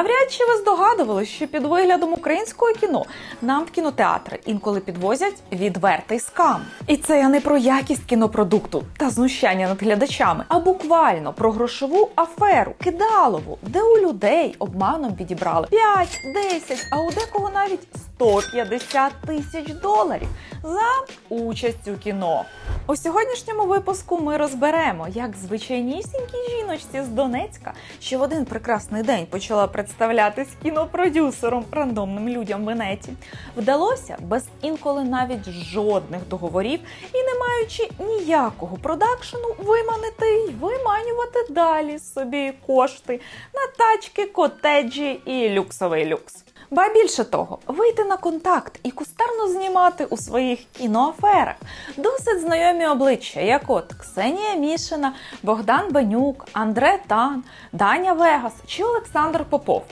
Навряд чи ви здогадувалися, що під виглядом українського кіно нам в кінотеатри інколи підвозять відвертий скам. І це я не про якість кінопродукту та знущання над глядачами, а буквально про грошову аферу, кидалову, де у людей обманом відібрали 5, 10, а у декого навіть 150 тисяч доларів за участь у кіно. У сьогоднішньому випуску ми розберемо, як звичайнісінькій жіночці з Донецька, що в один прекрасний день почала представлятись кінопродюсером рандомним людям в інеті, вдалося без інколи навіть жодних договорів і не маючи ніякого продакшену виманити й виманювати далі собі кошти на тачки, котеджі і люксовий люкс. Ба більше того, вийти на контакт і кустарно знімати у своїх кіноаферах досить знайомі обличчя, як от Ксенія Мішина, Богдан Бенюк, Андре Тан, Даня Вегас чи Олександр Попов.